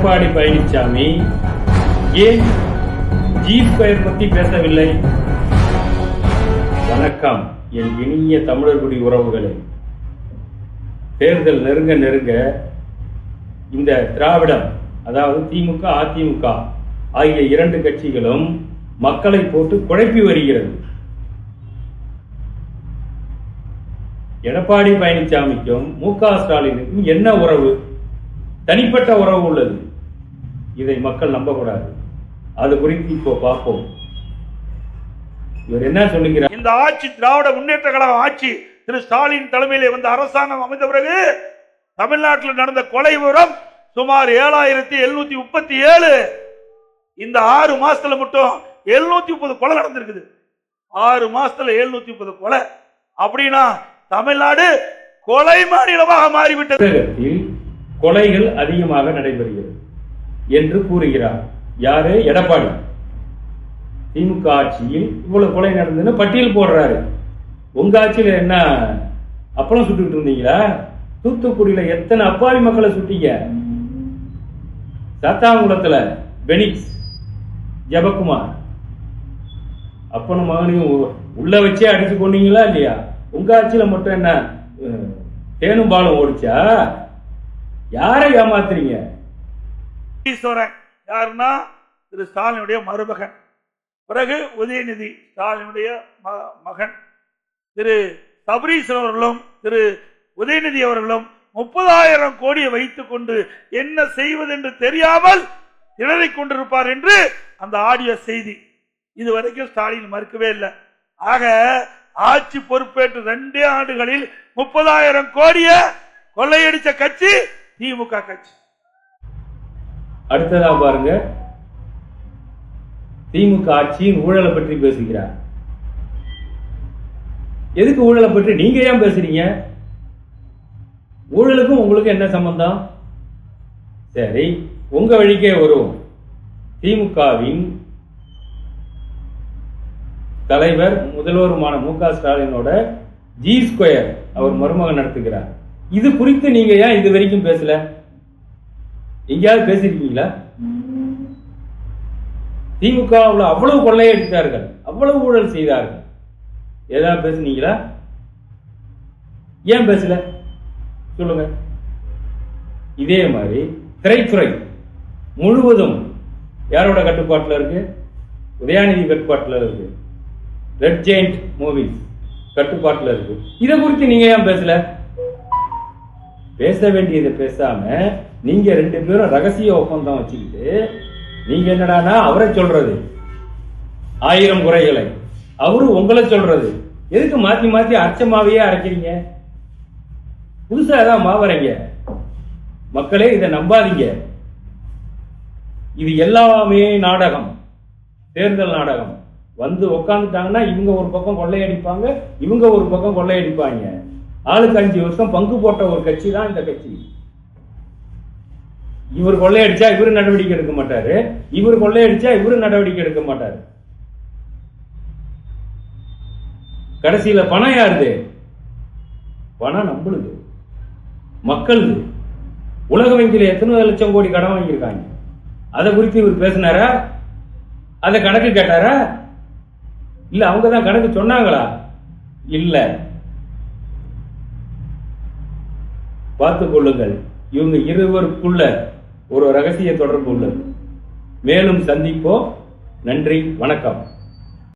எடப்பாடி பழனிசாமி ஏன் G square பத்தி பேசவில்லை? வணக்கம் என் இனிய தமிழர்குடி உறவுகளே. தேர்தல் நெருங்க நெருங்க இந்த திராவிடம் அதாவது திமுக அதிமுக ஆகிய இரண்டு கட்சிகளும் மக்களை போட்டு குழப்பி வருகிறது. எடப்பாடி பழனிசாமிக்கும் மு க ஸ்டாலினுக்கும் என்ன உறவு? தனிப்பட்ட உறவு உள்ளது. இதை மக்கள் நம்பக்கூடாது. அது குறித்து இப்போ பார்ப்போம். இவர் என்ன சொல்லுகிறார்? இந்த ஆட்சி திராவிட முன்னேற்ற கழக ஆட்சி திரு ஸ்டாலின் தலைமையிலே வந்த அரசாங்கம் அமைந்த பிறகு தமிழ்நாட்டில் நடந்த கொலை விவரம் சுமார் ஏழாயிரத்தி எழுநூத்தி முப்பத்தி ஏழு. இந்த ஆறு மாசத்துல மட்டும் எழுநூத்தி முப்பது கொலை நடந்திருக்குது. ஆறு மாசத்துல எழுநூத்தி முப்பது கொலை. அப்படின்னா தமிழ்நாடு கொலை மாநிலமாக மாறிவிட்டது. கொலைகள் அதிகமாக நடைபெறுகிறது. என்று கூறுகிறார். யாரு? எடப்பாடி. திமுக ஆட்சியில் இவ்வளவு கொலை நடந்ததுன்னு பட்டியல் போடுறாரு. உங்க ஆட்சியில என்ன அப்பளம் சுட்டுக்கிட்டு இருந்தீங்களா? தூத்துக்குடியில எத்தனை அப்பாவி மக்களை சுட்டீங்க? சாத்தாங்குளத்துல பெனிக்ஸ் ஜெபக்குமார். அப்பனும் மகனையும் உள்ள வச்சே அடிச்சு கொண்டீங்களா இல்லையா? உங்க ஆட்சியில மட்டும் என்ன தேனும் பாலும் ஓடிச்சா? யாரை ஏமாத்துறீங்க? ஈஸ்வரன் யாருன்னா? திரு ஸ்டாலினுடைய மருமகன். பிறகு உதயநிதி ஸ்டாலினுடைய ம- மகன். திரு சபரீசன் அவர்களும் திரு உதயநிதி அவர்களும் முப்பதாயிரம் கோடியை வைத்துக் கொண்டு என்ன செய்வதென்று தெரியாமல் திணறிக் கொண்டிருப்பார் என்று அந்த ஆடியோ செய்தி இதுவரைக்கும் ஸ்டாலின் மறுக்கவே இல்லை. ஆக ஆட்சி பொறுப்பேற்று ரெண்டே ஆண்டுகளில் முப்பதாயிரம் கோடியை கொள்ளையடிச்ச கட்சி திமுக கட்சி. அடுத்ததா பாருங்க. திமுக ஆட்சியின் ஊழலை பற்றி பேசுகிறார். எதுக்கு ஊழலை பற்றி நீங்க ஏன் பேசுறீங்க? ஊழலுக்கும் உங்களுக்கு என்ன சம்பந்தம்? சரி உங்க வழிக்கே வருவோம் திமுகவின் தலைவர் முதல்வருமான மு க ஸ்டாலினோட ஜி ஸ்கொயர் அவர் மருமகன் நடத்துகிறார். இது குறித்து நீங்க ஏன் இது வரைக்கும் பேசல? எங்கேயாவது பேசியிருக்கீங்களா திமுகவில் அவ்வளவு கொள்ளையடித்தார்கள் அவ்வளவு ஊழல் செய்தார்கள். ஏதாவது பேசுனீங்களா? ஏன் பேசல? சொல்லுங்க. இதே மாதிரி திரைத்துறை முழுவதும் யாரோட கட்டுப்பாட்டில் இருக்கு? உதயாநிதி கட்டுப்பாட்டில் இருக்கு. ரெட் ஜெயிண்ட் மூவிஸ் கட்டுப்பாட்டில் இருக்கு. இதை குறித்து நீங்க ஏன் பேசல? பேச வேண்டியதை பேசாம நீங்க ரெண்டு பேரும் ரகசிய ஒப்பந்தம் வச்சுக்கிட்டு நீங்க என்னடானா அவரை சொல்றது. ஆயிரம் குறைகளை. அவரு உங்களை சொல்றது. எதுக்கு மாத்தி மாத்தி அச்சமாவையே அரைக்கிறீங்க? புதுசா ஏதாவது மாவரைங்க? மக்களே இதை நம்பாதீங்க. இது எல்லாமே நாடகம். தேர்தல் நாடகம். வந்து உக்காந்துட்டாங்கன்னா இவங்க ஒரு பக்கம் கொள்ளையடிப்பாங்க இவங்க ஒரு பக்கம் கொள்ளையடிப்பாங்க. ஆளுக்கு அஞ்சு வருஷம் பங்கு போட்ட ஒரு கட்சி தான் இந்த கட்சி. இவர் கொள்ளையடிச்சா இவரு நடவடிக்கை எடுக்க மாட்டாரு. இவர் கொள்ளையடிச்சா இவரு நடவடிக்கை எடுக்க மாட்டாரு. கடைசியில பணம் யாருது? பணம் நம்மளுது. மக்களுது. உலக வங்கியில எத்தனை லட்சம் கோடி கடன் வாங்கியிருக்காங்க. அதை குறித்து இவர் பேசினாரா? அதை கணக்கு கேட்டாரா? இல்ல அவங்க தான் கணக்கு சொன்னாங்களா? இல்ல. பார்த்துக் கொள்ளுங்கள். இவங்க இருவருக்குள்ள ஒரு ரகசிய தொடர்பு உள்ளது. மேலும் சந்திப்போம். நன்றி வணக்கம்.